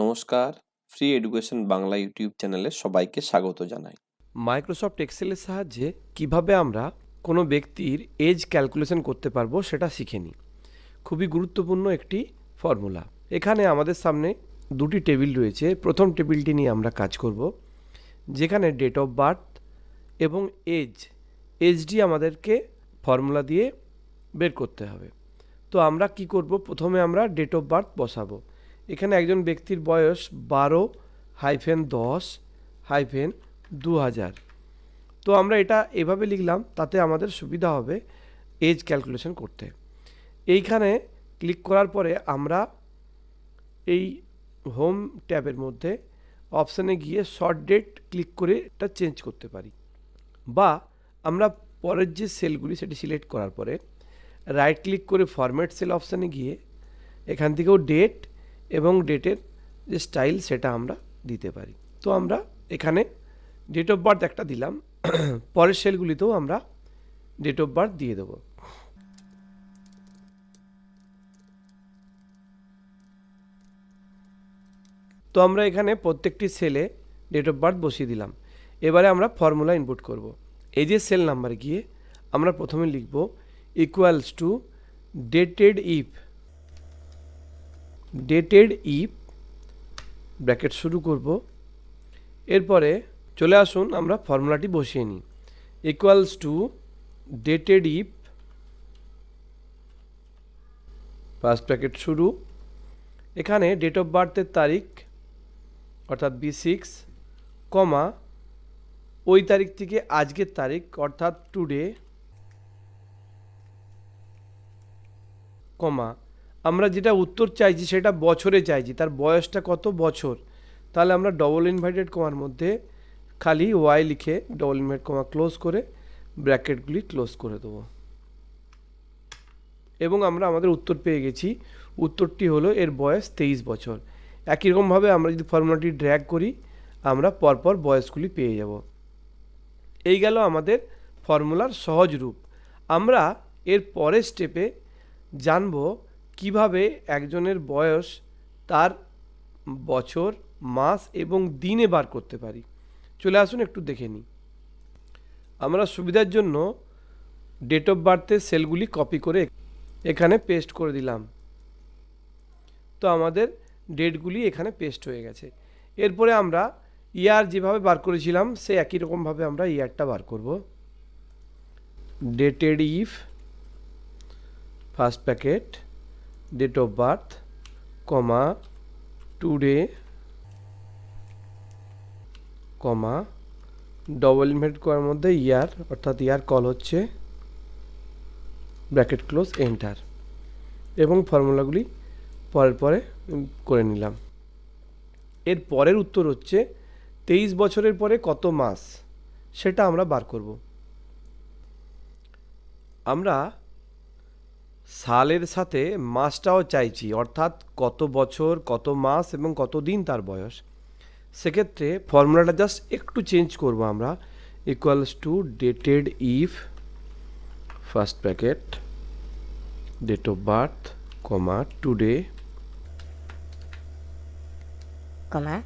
নমস্কার free education Bangla YouTube চ্যানেলে সবাইকে স্বাগত জানাই। মাইক্রোসফট এক্সেলের সাহায্যে কীভাবে আমরা কোনো ব্যক্তির এজ ক্যালকুলেশন করতে পারব সেটা শিখে নিই। খুবই গুরুত্বপূর্ণ একটি ফর্মুলা এখানে আমাদের সামনে দুটি টেবিল রয়েছে। প্রথম টেবিলটি নিয়ে আমরা কাজ করব, যেখানে ডেট অফ বার্থ এবং এজ এজটি আমাদেরকে ফর্মুলা দিয়ে বের করতে হবে। তো আমরা কি করব? প্রথমে আমরা ডেট অফ বার্থ বসাবো। এখানে একজন ব্যক্তির বয়স বারো হাইফেন দশ হাইফেন দু হাজার। তো আমরা এটা এভাবে লিখলাম, তাতে আমাদের সুবিধা হবে এজ ক্যালকুলেশন করতে। এইখানে ক্লিক করার পরে আমরা এই হোম ট্যাবের মধ্যে অপশানে গিয়ে শর্ট ডেট ক্লিক করে এটা চেঞ্জ করতে পারি। বা আমরা পরের যে সেলগুলি সেটি সিলেক্ট করার পরে রাইট ক্লিক করে ফরম্যাট সেল অপশানে গিয়ে এখান থেকেও ডেট এবং ডেটের যে স্টাইল সেটা আমরা দিতে পারি। তো আমরা এখানে ডেট অফ বার্থ একটা দিলাম। পরের সেলগুলিতেও আমরা ডেট অফ বার্থ দিয়ে দেবো। তো আমরা এখানে প্রত্যেকটি সেলে ডেট অফ বার্থ বসিয়ে দিলাম। এবারে আমরা ফর্মুলা ইনপুট করব। এই যে সেল নাম্বার গিয়ে আমরা প্রথমে লিখব equals to dated if dated if bracket শুরু করব। এরপরে চলে আসুন আমরা ফর্মুলাটি বসিয়ে নিই। Equals to dated if first bracket শুরু। এখানে ডেট অফ বার্থের তারিখ, অর্থাৎ বি সিক্স কমা ওই তারিখ থেকে আজকের তারিখ, অর্থাৎ টুডে কমা আমরা যেটা উত্তর চাইছি সেটা বছরে চাইছি, তার বয়সটা কত বছর? তাহলে আমরা ডবল ইনভাইটেড কমার মধ্যে খালি ওয়াই লিখে ডবল ইনভাইট কমা ক্লোজ করে ব্র্যাকেটগুলি ক্লোজ করে দেবো। এবং আমরা আমাদের উত্তর পেয়ে গেছি। উত্তরটি হলো এর বয়স তেইশ বছর। একই রকমভাবে আমরা যদি ফর্মুলাটি ড্র্যাগ করি, আমরা পরপর বয়সগুলি পেয়ে যাব। এই গেল আমাদের ফর্মুলার সহজ রূপ। আমরা এর পরের স্টেপে জানব কীভাবে একজনের বয়স তার বছর, মাস এবং দিনে বার করতে পারি? চলে আসুন একটু দেখে নিই। আমরা সুবিধার জন্য ডেট অফ বার্থের সেলগুলি কপি করে এখানে পেস্ট করে দিলাম। তো আমাদের ডেটগুলি এখানে পেস্ট হয়ে গেছে। এরপরে আমরা ইয়ার যেভাবে বার করেছিলাম, সে একই রকমভাবে আমরা ইয়ারটা বার করব। Dated if first bracket date of birth comma today comma double inverted করার মধ্যে ইয়ার অর্থাৎ ইয়ার কল হচ্ছে ব্র্যাকেট ক্লোজ এন্টার এবং ফর্মুলাগুলি পরের পরে করে নিলাম। এর পরের উত্তর হচ্ছে, তেইশ বছরের পরে কত মাস? সেটা আমরা বার করব। আমরা সালের সাথে মাসটাও চাইছি অর্থাৎ কত বছর কত মাস এবং কত দিন তার বয়স। সেক্ষেত্রে ফর্মুলাটা জাস্ট একটু চেঞ্জ করব আমরা। Equals to dated if first bracket date of birth comma today comma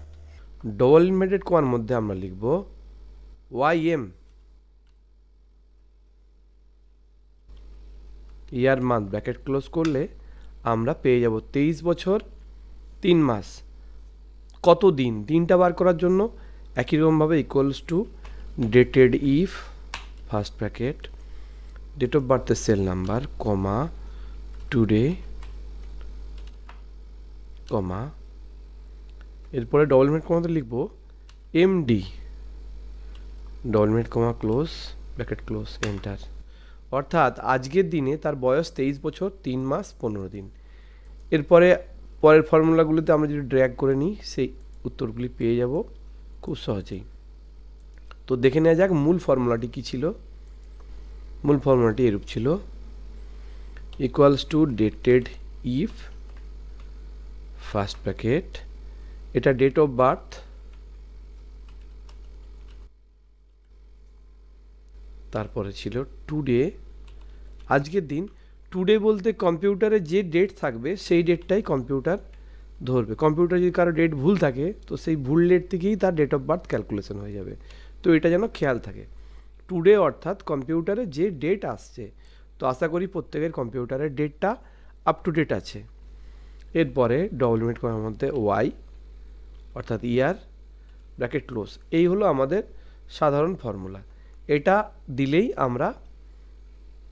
double inverted কমার মধ্যে আমরা লিখব Y M year month bracket close করলে আমরা পেয়ে যাব তেইশ বছর, তিন মাস। কত দিন? দিনটা বার করার জন্য একই রকমভাবে equals to dated if first bracket date of বার্থের cell number comma today comma এরপরে ডবল মিনিট কমাতে লিখব MD double minute comma close bracket close enter অর্থাৎ আজকের দিনে তার বয়স তেইশ বছর, তিন মাস, পনেরো দিন। এরপরে পরের ফর্মুলাগুলিতে আমরা যদি ড্র্যাগ করে নিই, সেই উত্তরগুলি পেয়ে যাব খুব সহজেই। তো দেখে নেওয়া যাক মূল ফর্মুলাটি কী ছিল। মূল ফর্মুলাটি এরূপ ছিল। Equals to dated if, first bracket এটা ডেট অফ বার্থ তারপরে ছিল টুডে আজকের দিন টুডে বলতে কম্পিউটারে যে ডেট থাকবে, সেই ডেটটাই কম্পিউটার ধরবে। কম্পিউটার যদি কারও ডেট ভুল থাকে, তো সেই ভুল ডেট থেকেই তার ডেট অফ বার্থ ক্যালকুলেশন হয়ে যাবে। তো এটা যেন খেয়াল থাকে। টুডে অর্থাৎ কম্পিউটারে যে ডেট আসছে, তো আশা করি প্রত্যেকের কম্পিউটারের ডেটটা আপ টু ডেট আছে। এরপরে ডবল করার মধ্যে ওয়াই অর্থাৎ ইয়ার ব্র্যাকেট ক্লোজ এই হলো আমাদের সাধারণ ফর্মুলা এটা দিলেই আমরা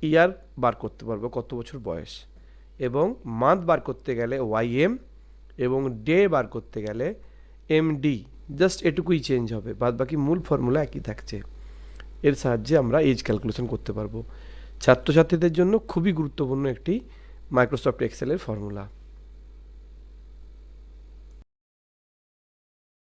ইয়ার বার করতে পারব কত বছর বয়স। এবং মান্থ বার করতে গেলে ওয়াই এম এবং ডে বার করতে গেলে এম ডি জাস্ট এটুকুই চেঞ্জ হবে বাদ বাকি মূল ফর্মুলা একই থাকছে। এর সাহায্যে আমরা এজ ক্যালকুলেশন করতে পারব। ছাত্রছাত্রীদের জন্য খুবই গুরুত্বপূর্ণ একটি মাইক্রোসফট এক্সেলের ফর্মুলা